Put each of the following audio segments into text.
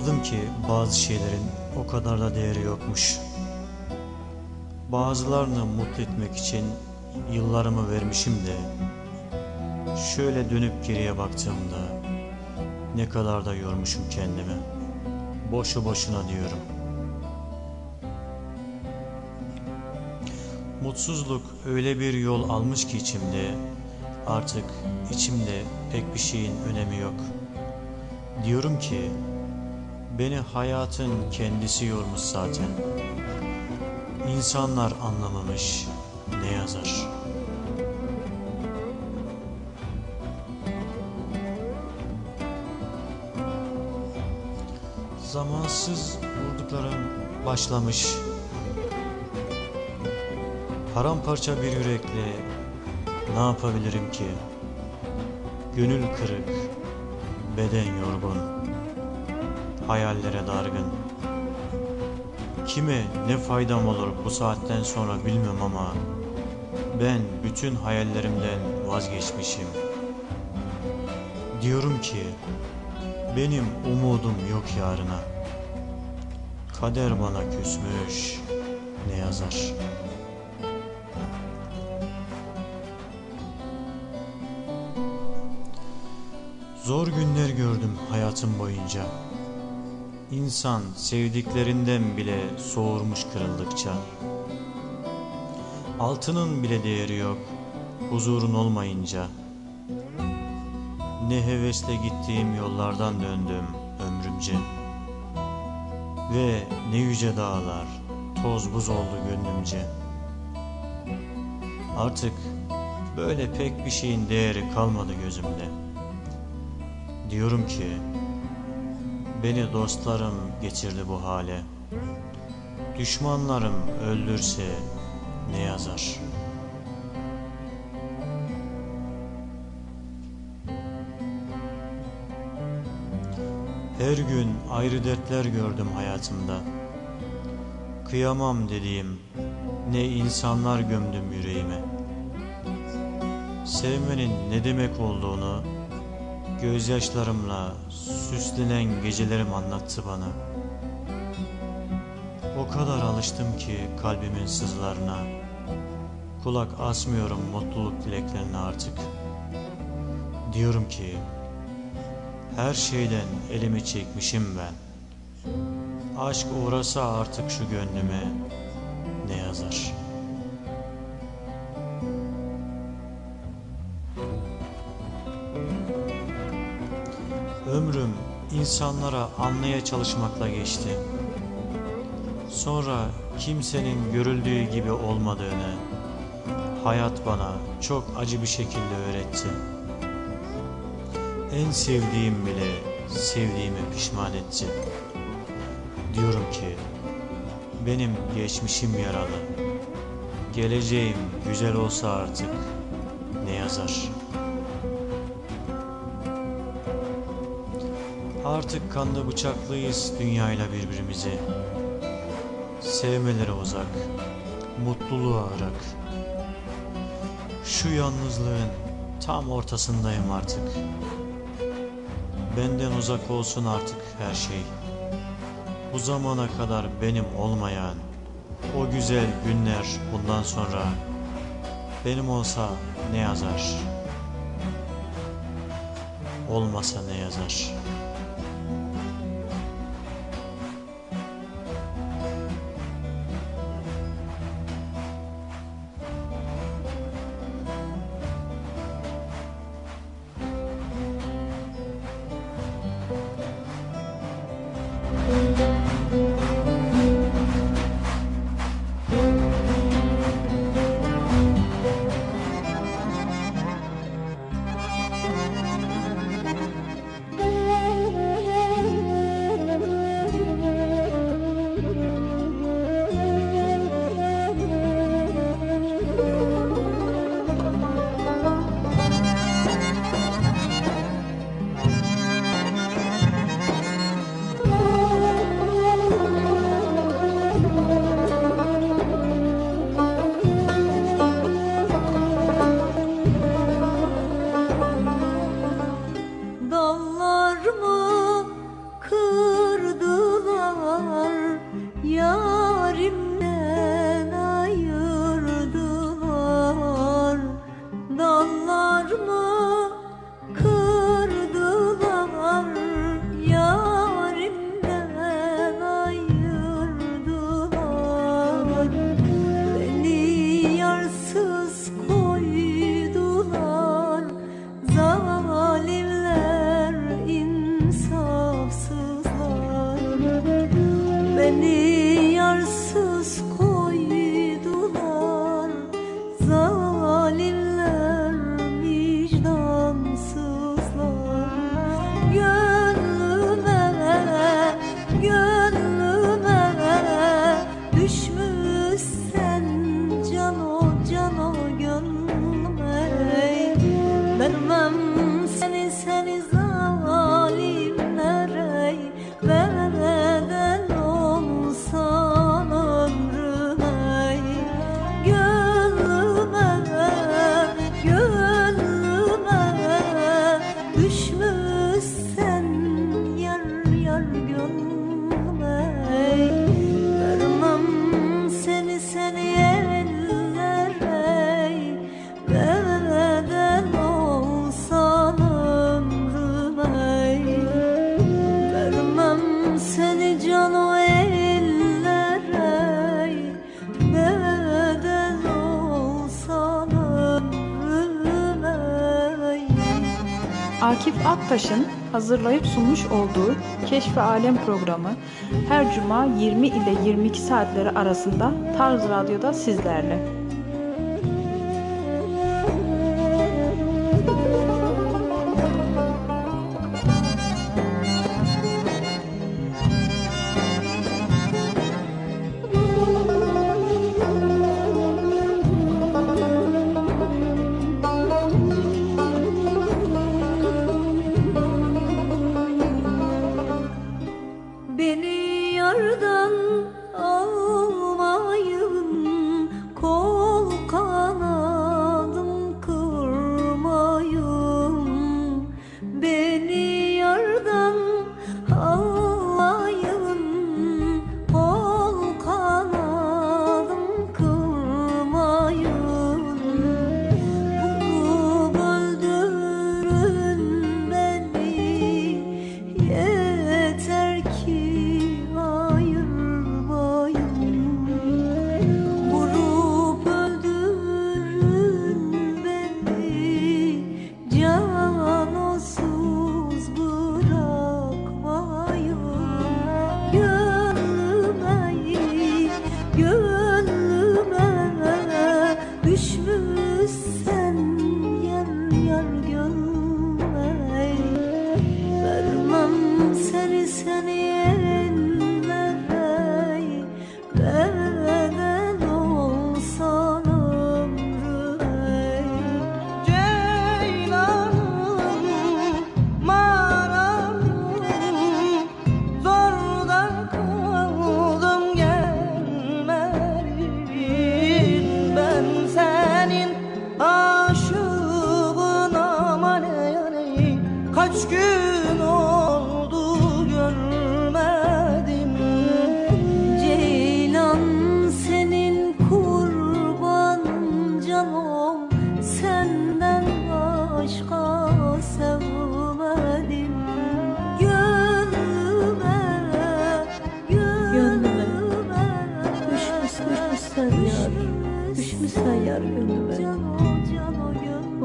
Anladım ki bazı şeylerin o kadar da değeri yokmuş. Bazılarını mutlu etmek için yıllarımı vermişim de şöyle dönüp geriye baktığımda ne kadar da yormuşum kendimi. Boşu boşuna diyorum. Mutsuzluk öyle bir yol almış ki içimde artık içimde pek bir şeyin önemi yok. Diyorum ki beni hayatın kendisi yormuş zaten. İnsanlar anlamamış ne yazar. Zamansız vurduklarım başlamış. Paramparça bir yürekle ne yapabilirim ki? Gönül kırık, beden yorgun, hayallere dargın. Kime ne faydam olur bu saatten sonra bilmiyorum ama ben bütün hayallerimden vazgeçmişim. Diyorum ki benim umudum yok yarına. Kader bana küsmüş ne yazar. Zor günler gördüm hayatım boyunca. İnsan sevdiklerinden bile soğurmuş kırıldıkça. Altının bile değeri yok, huzurun olmayınca. Ne hevesle gittiğim yollardan döndüm ömrümce. Ve ne yüce dağlar, toz buz oldu gönlümce. Artık böyle pek bir şeyin değeri kalmadı gözümde. Diyorum ki beni dostlarım getirdi bu hale. Düşmanlarım öldürse ne yazar? Her gün ayrı dertler gördüm hayatımda. Kıyamam dediğim ne insanlar gömdüm yüreğime. Sevmenin ne demek olduğunu Gözyaşlarımla süslenen gecelerim anlattı bana. O kadar alıştım ki kalbimin sızlarına. Kulak asmıyorum mutluluk dileklerine artık. Diyorum ki her şeyden elimi çekmişim ben. Aşk uğrasa artık şu gönlüme ne yazar?'' Ömrüm insanlara anlaya çalışmakla geçti. Sonra kimsenin görüldüğü gibi olmadığını hayat bana çok acı bir şekilde öğretti. En sevdiğim bile sevdiğimi pişman etti. Diyorum ki benim geçmişim yaralı. Geleceğim güzel olsa artık ne yazar?'' Artık kanlı bıçaklıyız dünyayla birbirimizi. Sevmelere uzak, mutluluğa arak. Şu yalnızlığın tam ortasındayım artık. Benden uzak olsun artık her şey. Bu zamana kadar benim olmayan o güzel günler bundan sonra benim olsa ne yazar? Olmasa ne yazar? la la Akif Aktaş'ın hazırlayıp sunmuş olduğu Keşfi Alem programı her cuma 20 ile 22 saatleri arasında Tarz Radyo'da sizlerle. Beni yardan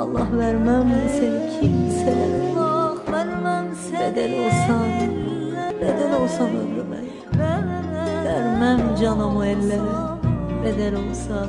Vallahi vermem seni kimselere Bedel olsan, bedel olsan ömrüme Vermem canımı ellere. Bedel olsan